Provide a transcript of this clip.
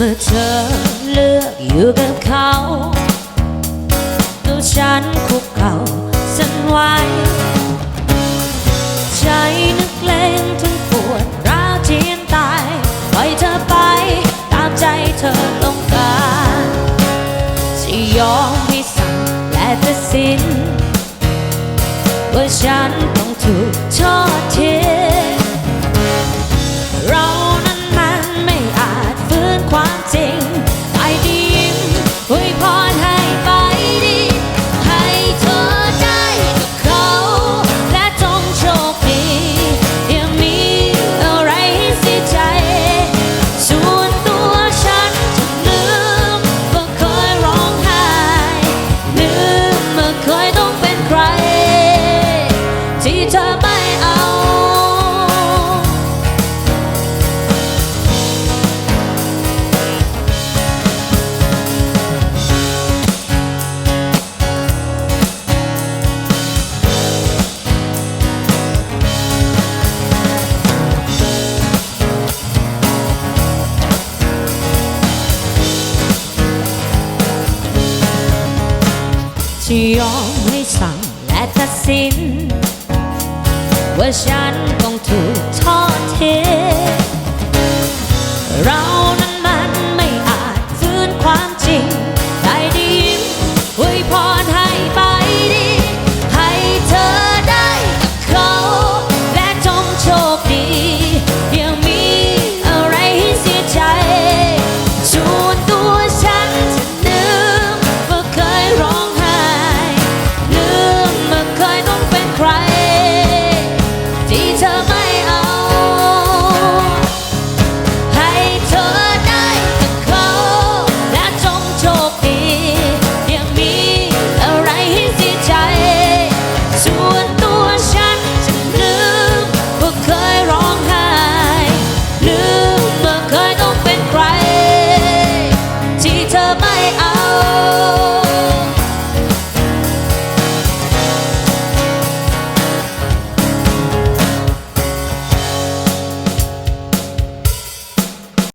เมื่อเธอเลือกอยู่กับเขาตัวฉันคุกเข่าสั่นไหวใจนึกเลงถึงปวดร้าวเจียนตายปล่อยเธอไปตามใจเธอต้องการที่ยอมให้สั่งและตัดสิน ว่าฉันต้องถูกทอดทิ้ง ที่ยอมให้สั่งและตัดสิน ว่าฉันต้องถูกทอดทิ้ง